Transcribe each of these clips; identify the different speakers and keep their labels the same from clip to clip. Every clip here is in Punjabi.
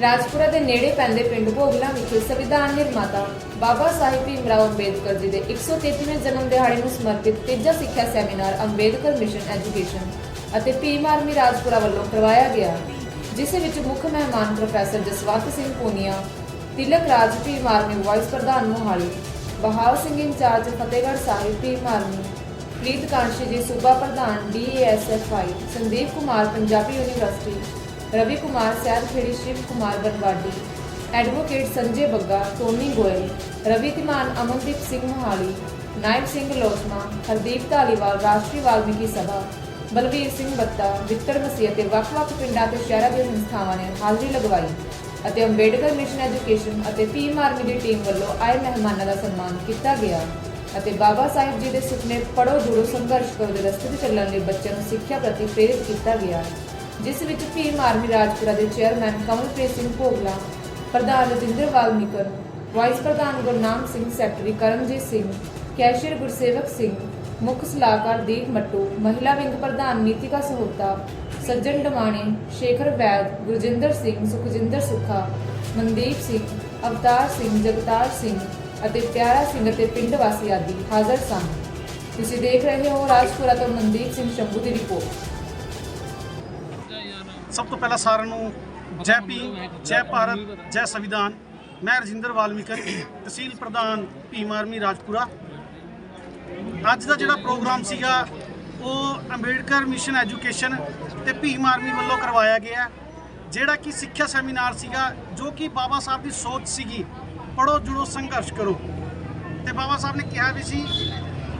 Speaker 1: ਰਾਜਪੁਰਾ ਦੇ ਨੇੜੇ ਪੈਂਦੇ ਪਿੰਡ ਭੋਗਲਾ ਵਿਖੇ ਸੰਵਿਧਾਨ ਨਿਰਮਾਤਾ ਬਾਬਾ ਸਾਹਿਬ ਭੀਮਰਾਓ ਅੰਬੇਦਕਰ ਜੀ ਦੇ 133ਵੇਂ ਜਨਮ ਦਿਹਾੜੇ ਨੂੰ ਸਮਰਪਿਤ ਤੀਜਾ ਸਿੱਖਿਆ ਸੈਮੀਨਾਰ ਅੰਬੇਦਕਰ ਮਿਸ਼ਨ ਐਜੂਕੇਸ਼ਨ ਅਤੇ ਭੀਮ ਆਰਮੀ ਰਾਜਪੁਰਾ ਵੱਲੋਂ ਕਰਵਾਇਆ ਗਿਆ, ਜਿਸ ਵਿੱਚ ਮੁੱਖ ਮਹਿਮਾਨ professor Jaswant Singh Punia, Tilak Raj Bhim army vice ਪ੍ਰਧਾਨ ਮੋਹਾਲੀ, ਬਹਾਲ ਸਿੰਘ ਇੰਚਾਰਜ ਫਤਿਹਗੜ੍ਹ ਸਾਹਿਬ ਭੀਮ ਆਰਮੀ ਪ੍ਰੀਤ ਕਾਂਸ਼ੀ ਜੀ ਸੂਬਾ ਪ੍ਰਧਾਨ DASFI Sandeep Kumar Punjabi university Ravi Kumar Saidkheri Shiv Kumar Banwadi advocate Sanjay Bagga, Tony Goyal, Ravi Dhiman, Amandeep Singh Mohali, Naib Singh Lochma Hardeep Dhaliwal, Rashtriya Valmiki Sabha, Balvir Singh Batta, Victor Masih ਅਤੇ ਵੱਖ-ਵੱਖ ਪਿੰਡਾਂ ਤੇ ਸ਼ਹਿਰਾਂ ਦੀਆਂ ਸੰਸਥਾਵਾਂ ਨੇ ਹਾਜ਼ਰੀ ਲਗਵਾਈ ਅਤੇ ਅੰਬੇਡਕਰ ਮਿਸ਼ਨ ਐਜੂਕੇਸ਼ਨ ਅਤੇ ਭੀਮ ਆਰਮੀ ਦੀ ਟੀਮ ਵੱਲੋਂ ਆਏ ਮਹਿਮਾਨਾਂ ਦਾ ਸਨਮਾਨ ਕੀਤਾ ਗਿਆ ਅਤੇ ਬਾਬਾ ਸਾਹਿਬ ਜੀ ਦੇ ਸੁਪਨੇ ਪੜੋ ਜੁੜੋ ਸੰਘਰਸ਼ ਕਰੋ ਦੇ ਰਸਤੇ ਤੇ ਚੱਲਣ ਲਈ ਬੱਚਿਆਂ ਨੂੰ ਸਿੱਖਿਆ ਪ੍ਰਤੀ ਪ੍ਰੇਰਿਤ ਕੀਤਾ ਗਿਆ। ਜਿਸ ਵਿੱਚ ਭੀਮ ਆਰਮੀ ਰਾਜਪੁਰਾ ਦੇ ਚੇਅਰਮੈਨ ਕਮਲਪ੍ਰੀਤ ਸਿੰਘ ਭੋਗਲਾ, ਪ੍ਰਧਾਨ ਰਜਿੰਦਰ ਵਾਲਮੀਕਰ, ਵਾਈਸ ਪ੍ਰਧਾਨ ਗੁਰਨਾਮ ਸਿੰਘ, ਸੈਕਟਰੀ ਕਰਮਜੀਤ ਸਿੰਘ, ਕੈਸ਼ੀਅਰ ਗੁਰਸੇਵਕ ਸਿੰਘ, ਮੁੱਖ ਸਲਾਹਕਾਰ ਦੀਪ ਮੱਟੂ, ਮਹਿਲਾ ਵਿੰਗ ਪ੍ਰਧਾਨ ਨੀਤਿਕਾ ਸਹੋਤਾ, ਸੱਜਣ ਡਮਾਣੇ ਸ਼ੇਖਰ ਵੈਦ, ਗੁਰਜਿੰਦਰ ਸਿੰਘ, ਸੁਖਜਿੰਦਰ ਸੁਖਾ, ਮਨਦੀਪ ਸਿੰਘ, ਅਵਤਾਰ ਸਿੰਘ, ਜਗਤਾਰ ਸਿੰਘ ਅਤੇ ਪਿਆਰਾ ਸਿੰਘ ਅਤੇ ਪਿੰਡ ਵਾਸੀ ਆਦਿ ਹਾਜ਼ਰ ਸਨ। ਤੁਸੀਂ ਦੇਖ ਰਹੇ ਹੋ ਰਾਜਪੁਰਾ ਤੋਂ ਮਨਦੀਪ ਸਿੰਘ ਸ਼ੰਭੂ ਦੀ ਰਿਪੋਰਟ।
Speaker 2: ਸਭ ਤੋਂ ਪਹਿਲਾਂ ਸਾਰਿਆਂ ਨੂੰ ਜੈ ਭੀਮ ਜੈ ਭਾਰਤ, ਜੈ ਸੰਵਿਧਾਨ। ਮੈਂ ਰਜਿੰਦਰ ਵਾਲਮੀਕਰ, ਤਹਿਸੀਲ ਪ੍ਰਧਾਨ ਭੀਮ ਆਰਮੀ ਰਾਜਪੁਰਾ। ਅੱਜ ਦਾ ਜਿਹੜਾ ਪ੍ਰੋਗਰਾਮ ਸੀਗਾ, ਉਹ ਅੰਬੇਡਕਰ ਮਿਸ਼ਨ ਐਜੂਕੇਸ਼ਨ ਤੇ ਭੀਮ ਆਰਮੀ ਵੱਲੋਂ ਕਰਵਾਇਆ ਗਿਆ। ਜਿਹੜਾ ਕਿ ਸਿੱਖਿਆ ਸੈਮੀਨਾਰ ਸੀਗਾ, ਜੋ ਕਿ ਬਾਬਾ ਸਾਹਿਬ ਦੀ ਸੋਚ ਸੀਗੀ ਪੜੋ ਜੁੜੋ, ਸੰਘਰਸ਼ ਕਰੋ। ਤੇ ਬਾਬਾ ਸਾਹਿਬ ਨੇ ਕਿਹਾ ਵੀ ਸੀ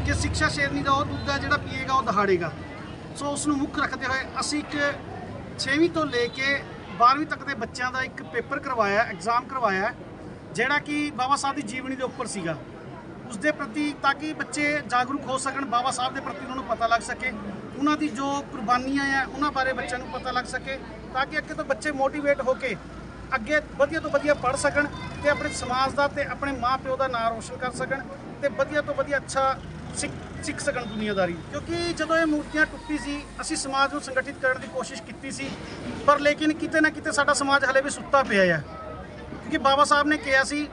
Speaker 2: ਕਿ ਸਿੱਖਿਆ ਸ਼ੇਰਨੀ ਦਾ ਉਹ ਦੁੱਧ ਹੈ ਜਿਹੜਾ ਪੀਏਗਾ, ਉਹ ਦਹਾੜੇਗਾ। ਸੋ ਉਸ ਨੂੰ ਮੁੱਖ ਰੱਖਦੇ ਹੋਏ ਅਸੀਂ ਇੱਕ 6ਵੀਂ ਤੋਂ ਲੈ ਕੇ 12ਵੀਂ ਤੱਕ ਦੇ ਬੱਚਿਆਂ ਦਾ ਇੱਕ ਪੇਪਰ ਕਰਵਾਇਆ ਐਗਜ਼ਾਮ ਕਰਵਾਇਆ, ਜਿਹੜਾ ਕਿ ਬਾਬਾ ਸਾਹਿਬ ਦੀ ਜੀਵਨੀ ਦੇ ਉੱਪਰ ਸੀਗਾ। ਉਸ ਦੇ ਪ੍ਰਤੀ ਤਾਂ ਕਿ ਬੱਚੇ ਜਾਗਰੂਕ ਹੋ ਸਕਣ, ਬਾਬਾ ਸਾਹਿਬ ਦੇ ਪ੍ਰਤੀ ਉਹਨਾਂ ਨੂੰ ਪਤਾ ਲੱਗ ਸਕੇ, ਉਹਨਾਂ ਦੀ ਜੋ ਕੁਰਬਾਨੀਆਂ ਆ, ਉਹਨਾਂ ਬਾਰੇ ਬੱਚਿਆਂ ਨੂੰ ਪਤਾ ਲੱਗ ਸਕੇ, ਤਾਂ ਕਿ ਅੱਗੇ ਤੋਂ ਬੱਚੇ ਮੋਟੀਵੇਟ ਹੋ ਕੇ ਅੱਗੇ ਵਧੀਆ ਤੋਂ ਵਧੀਆ ਪੜ੍ਹ ਸਕਣ ਤੇ ਆਪਣੇ ਸਮਾਜ ਦਾ ਤੇ ਆਪਣੇ ਮਾਪਿਓ ਦਾ ਨਾਮ ਰੋਸ਼ਨ ਕਰ ਸਕਣ ਤੇ ਵਧੀਆ ਤੋਂ ਵਧੀਆ ਅੱਛਾ ਸਿੱਖ ਸਿੱਖ ਸਕਣ ਦੁਨੀਆਦਾਰੀ ਕਿਉਂਕਿ ਜਦੋਂ ਇਹ ਮੂਰਤੀਆਂ ਟੁੱਟੀ ਸੀ, ਅਸੀਂ ਸਮਾਜ ਨੂੰ ਸੰਗਠਿਤ ਕਰਨ ਦੀ ਕੋਸ਼ਿਸ਼ ਕੀਤੀ ਸੀ, ਪਰ ਲੇਕਿਨ ਕਿਤੇ ਨਾ ਕਿਤੇ ਸਾਡਾ ਸਮਾਜ ਹਲੇ ਵੀ ਸੁੱਤਾ ਪਿਆ ਹੈ ਕਿਉਂਕਿ ਬਾਬਾ ਸਾਹਿਬ ਨੇ ਕਿਹਾ ਸੀ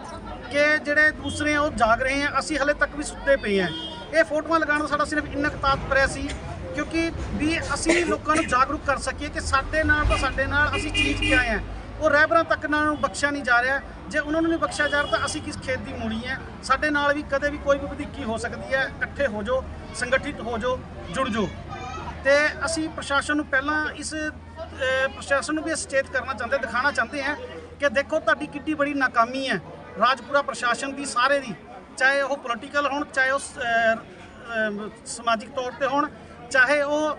Speaker 2: ਕਿ ਜਿਹੜੇ ਦੂਸਰੇ ਉਹ ਜਾਗ ਰਹੇ ਆ, ਅਸੀਂ ਹਲੇ ਤੱਕ ਵੀ ਸੁੱਤੇ ਪਏ ਆ। ਇਹ ਫੋਟੋਆਂ ਲਗਾਉਣ ਦਾ ਸਾਡਾ ਸਿਰਫ ਇੰਨਾ ਕੁ ਤਾਤਪਰਿਆ ਸੀ, ਕਿਉਂਕਿ ਵੀ ਅਸੀਂ ਲੋਕਾਂ ਨੂੰ ਜਾਗਰੂਕ ਕਰ ਸਕੀਏ ਕਿ ਸਾਡੇ ਨਾਲ ਤਾਂ ਸਾਡੇ ਨਾਲ ਅਸੀਂ ਚੀਜ਼ ਕੀ ਆਏ ਆ? ਉਹ ਰਹਿਬਰਾਂ ਤੱਕ ਨਾਲ ਨੂੰ ਬਖਸ਼ਿਆ ਨਹੀਂ ਜਾ ਰਿਹਾ। ਜੇ ਉਹਨਾਂ ਨੂੰ ਨਹੀਂ ਬਖਸ਼ਿਆ ਜਾ ਰਿਹਾ ਤਾਂ ਅਸੀਂ ਕਿਸ ਖੇਤ ਦੀ ਮੂੜੀ ਹੈ? ਸਾਡੇ ਨਾਲ ਵੀ ਕਦੇ ਵੀ ਕੋਈ ਵੀ ਵਧੀਕੀ ਹੋ ਸਕਦੀ ਹੈ। ਇਕੱਠੇ ਹੋ ਜਾਓ, ਸੰਗਠਿਤ ਹੋ ਜਾਓ, ਜੁੜ ਜਾਓ। ਤੇ ਅਸੀਂ ਪ੍ਰਸ਼ਾਸਨ ਨੂੰ ਪਹਿਲਾਂ ਇਸ ਪ੍ਰਸ਼ਾਸਨ ਨੂੰ ਵੀ ਇਹ ਸੁਚੇਤ ਕਰਨਾ ਚਾਹੁੰਦੇ, ਦਿਖਾਉਣਾ ਚਾਹੁੰਦੇ ਹਾਂ ਕਿ ਦੇਖੋ ਤੁਹਾਡੀ ਕਿੱਡੀ ਬੜੀ ਨਾਕਾਮੀ ਹੈ। ਰਾਜਪੁਰਾ ਪ੍ਰਸ਼ਾਸਨ ਦੀ, ਸਾਰੇ ਦੀ, ਚਾਹੇ ਉਹ ਪੋਲੀਟੀਕਲ ਹੋਣ, ਚਾਹੇ ਉਹ ਸਮਾਜਿਕ ਤੌਰ ਤੇ ਹੋਣ, ਚਾਹੇ ਉਹ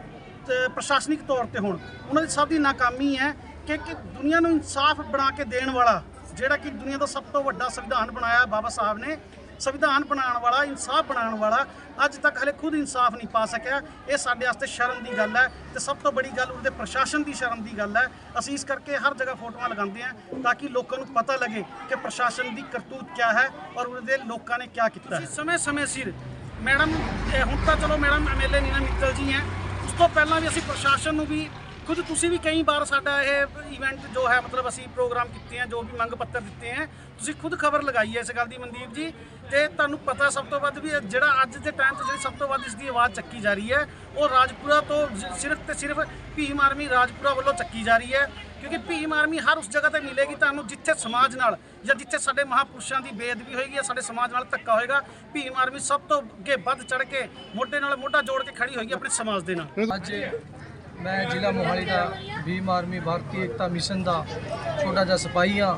Speaker 2: ਪ੍ਰਸ਼ਾਸਨਿਕ ਤੌਰ ਤੇ ਹੋਣ। ਉਹਨਾਂ ਦੀ ਸਭ ਦੀ ਨਾਕਾਮੀ ਹੈ ਕਿ ਕਿ ਦੁਨੀਆ ਨੂੰ ਇਨਸਾਫ ਬਣਾ ਕੇ ਦੇਣ ਵਾਲਾ, ਜਿਹੜਾ ਕਿ ਦੁਨੀਆ ਦਾ ਸਭ ਤੋਂ ਵੱਡਾ ਸੰਵਿਧਾਨ ਬਣਾਇਆ ਬਾਬਾ ਸਾਹਿਬ ਨੇ, ਸੰਵਿਧਾਨ ਬਣਾਉਣ ਵਾਲਾ, ਇਨਸਾਫ ਬਣਾਉਣ ਵਾਲਾ, ਅੱਜ ਤੱਕ ਹਲੇ ਖੁਦ ਇਨਸਾਫ ਨਹੀਂ ਪਾ ਸਕਿਆ। ਇਹ ਸਾਡੇ ਵਾਸਤੇ ਸ਼ਰਮ ਦੀ ਗੱਲ ਹੈ ਤੇ ਸਭ ਤੋਂ ਬੜੀ ਗੱਲ ਉਹਦੇ ਪ੍ਰਸ਼ਾਸਨ ਦੀ ਸ਼ਰਮ ਦੀ ਗੱਲ ਹੈ। ਅਸੀਂ ਇਸ ਕਰਕੇ ਹਰ ਜਗ੍ਹਾ ਫੋਟੋਆਂ ਲਗਾਉਂਦੇ ਹਾਂ ਤਾਂ ਕਿ ਲੋਕਾਂ ਨੂੰ ਪਤਾ ਲੱਗੇ ਕਿ ਪ੍ਰਸ਼ਾਸਨ ਦੀ ਕਰਤੂਤ ਕੀ ਹੈ ਔਰ ਉਹਦੇ ਲੋਕਾਂ ਨੇ ਕੀ ਕੀਤਾ ਹੈ। ਸਮੇਂ ਸਮੇਂ ਸਿਰ, ਮੈਡਮ ਹੁਣ ਤਾਂ ਚਲੋ ਮੈਡਮ ਐਮਐਲਏ ਨੀਨਾ ਮਿੱਤਲ ਜੀ ਹੈ। ਉਸ ਤੋਂ ਪਹਿਲਾਂ ਵੀ ਅਸੀਂ ਪ੍ਰਸ਼ਾਸਨ ਨੂੰ ਵੀ ਖੁਦ ਤੁਸੀਂ ਵੀ ਕਈ ਵਾਰ ਸਾਡਾ ਇਹ ਇਵੈਂਟ ਜੋ ਹੈ, ਮਤਲਬ ਅਸੀਂ ਪ੍ਰੋਗਰਾਮ ਕੀਤੇ ਆ, ਜੋ ਵੀ ਮੰਗ ਪੱਤਰ ਦਿੱਤੇ ਆ, ਤੁਸੀਂ ਖੁਦ ਖਬਰ ਲਗਾਈ ਹੈ ਇਸ ਗੱਲ ਦੀ ਮਨਦੀਪ ਜੀ ਤੇ ਤੁਹਾਨੂੰ ਪਤਾ ਸਭ ਤੋਂ ਵੱਧ ਵੀ ਜਿਹੜਾ ਅੱਜ ਦੇ ਟਾਈਮ 'ਚ ਜਿਹੜੀ ਸਭ ਤੋਂ ਵੱਧ ਇਸ ਦੀ ਆਵਾਜ਼ ਚੱਕੀ ਜਾ ਰਹੀ ਹੈ, ਉਹ ਰਾਜਪੁਰਾ ਤੋਂ ਸਿਰਫ ਤੇ ਸਿਰਫ ਭੀਮ ਆਰਮੀ ਰਾਜਪੁਰਾ ਵੱਲੋਂ ਚੱਕੀ ਜਾ ਰਹੀ ਹੈ, ਕਿਉਂਕਿ ਭੀਮ ਆਰਮੀ ਹਰ ਉਸ ਜਗ੍ਹਾ ਤੇ ਮਿਲੇਗੀ ਤੁਹਾਨੂੰ ਜਿੱਥੇ ਸਮਾਜ ਨਾਲ ਜਾਂ ਜਿੱਥੇ ਸਾਡੇ ਮਹਾਪੁਰਸ਼ਾਂ ਦੀ ਬੇਅਦਬੀ ਹੋਏਗੀ ਜਾਂ ਸਾਡੇ ਸਮਾਜ ਨਾਲ ਧੱਕਾ ਹੋਏਗਾ, ਭੀਮ ਆਰਮੀ ਸਭ ਤੋਂ ਅੱਗੇ ਵੱਧ ਚੜ ਕੇ ਮੋਢੇ ਨਾਲ ਮੋਢਾ ਜੋੜ ਕੇ ਖੜੀ ਹੋਏਗੀ ਆਪਣੇ ਸਮਾਜ ਦੇ ਨਾਲ।
Speaker 3: ਅੱਜ ਮੈਂ ਜ਼ਿਲ੍ਹਾ ਮੋਹਾਲੀ ਦਾ ਭੀਮ ਆਰਮੀ ਭਾਰਤੀ ਏਕਤਾ ਮਿਸ਼ਨ ਦਾ ਛੋਟਾ ਜਿਹਾ ਸਿਪਾਹੀ ਹਾਂ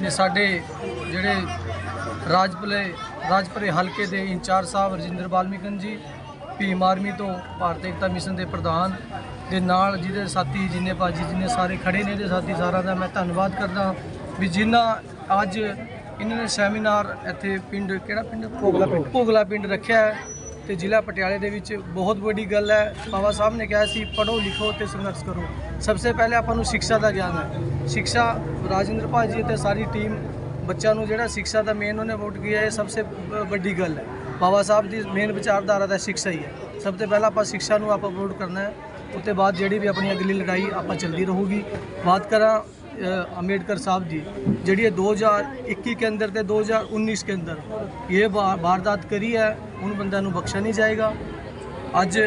Speaker 3: ਤੇ ਸਾਡੇ ਜਿਹੜੇ ਰਾਜਪੁਰੇ ਰਾਜਪੁਰੇ ਹਲਕੇ ਦੇ ਇੰਚਾਰਜ ਸਾਹਿਬ ਰਜਿੰਦਰ ਬਾਲਮੀਕਨ ਜੀ ਭੀਮ ਆਰਮੀ ਤੋਂ ਭਾਰਤ ਏਕਤਾ ਮਿਸ਼ਨ ਦੇ ਪ੍ਰਧਾਨ ਦੇ ਨਾਲ ਜਿਹਦੇ ਸਾਥੀ ਜਿੰਨੇ ਭਾਜੀ ਜਿੰਨੇ ਸਾਰੇ ਖੜੇ ਨੇ ਦੇ ਸਾਥੀ ਸਾਰਿਆਂ ਦਾ ਮੈਂ ਧੰਨਵਾਦ ਕਰਦਾ ਵੀ ਜਿਨ੍ਹਾਂ ਅੱਜ ਇਹਨਾਂ ਨੇ ਸੈਮੀਨਾਰ ਇੱਥੇ ਪਿੰਡ ਕਿਹੜਾ ਪਿੰਡ? ਭੋਗਲਾ ਪਿੰਡ। ਭੋਗਲਾ ਪਿੰਡ ਰੱਖਿਆ ਹੈ। ਤੇ ਜ਼ਿਲ੍ਹਾ ਪਟਿਆਲੇ ਦੇ ਵਿੱਚ ਬਹੁਤ ਵੱਡੀ ਗੱਲ ਹੈ। ਬਾਬਾ ਸਾਹਿਬ ਨੇ ਕਿਹਾ ਸੀ ਪੜੋ ਲਿਖੋ ਤੇ ਸੰਘਰਸ਼ ਕਰੋ। ਸਭ ਤੋਂ ਪਹਿਲੇ ਆਪਾਂ ਨੂੰ ਸਿੱਖਿਆ ਦਾ ਗਿਆਨ ਹੈ। ਸਿੱਖਿਆ ਰਾਜਿੰਦਰ ਭਾਜੀ ਤੇ ਸਾਰੀ ਟੀਮ ਬੱਚਿਆਂ ਨੂੰ ਜਿਹੜਾ ਸਿੱਖਿਆ ਦਾ ਮੇਨ ਉਹਨੇ ਵੋਟ ਕੀਤਾ, ਇਹ ਸਭ ਤੋਂ ਵੱਡੀ ਗੱਲ ਹੈ। ਬਾਬਾ ਸਾਹਿਬ ਦੀ ਮੇਨ ਵਿਚਾਰਧਾਰਾ ਦਾ ਸਿੱਖਿਆ ਹੀ ਹੈ। ਸਭ ਤੋਂ ਪਹਿਲਾਂ ਆਪਾਂ ਸਿੱਖਿਆ ਨੂੰ ਆਪਾਂ ਵੋਟ ਕਰਨਾ ਹੈ। ਉਸ ਤੋਂ ਬਾਅਦ ਜਿਹੜੀ ਵੀ ਆਪਣੀ ਅਗਲੀ ਲੜਾਈ ਆਪਾਂ ਚੱਲਦੀ ਰਹੂਗੀ। ਬਾਤ ਕਰਾਂ अम्बेडकर साहब जी ਜਿਹੜੀ ਇਹ 2021 के अंदर ਤੇ 2019 के अंदर ਇਹ ਵਾ- ਵਾਰਦਾਤ ਕਰੀ ਹੈ ਉਹਨ ਬੰਦਿਆਂ ਨੂੰ ਬਖਸ਼ਿਆ ਨਹੀਂ ਜਾਏਗਾ ਅੱਜ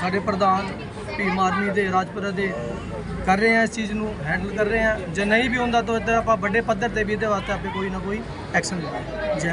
Speaker 3: ਸਾਡੇ ਪ੍ਰਧਾਨ ਭੀਮ ਆਰਮੀ ਦੇ ਰਾਜਪੁਰਾ ਦੇ ਕਰ ਰਹੇ ਆ ਇਸ ਚੀਜ਼ ਨੂੰ ਹੈਂਡਲ ਕਰ ਰਹੇ ਆ ਜੇ ਨਹੀਂ ਵੀ ਹੁੰਦਾ ਤਾਂ ਇੱਥੇ ਆਪਾਂ ਵੱਡੇ ਪੱਧਰ ਤੇ ਵੀ ਇਹਦੇ ਵਾਸਤੇ ਆਪੇ ਕੋਈ ਨਾ ਕੋਈ ਐਕਸ਼ਨ ਲਵਾਂਗੇ ਜੈ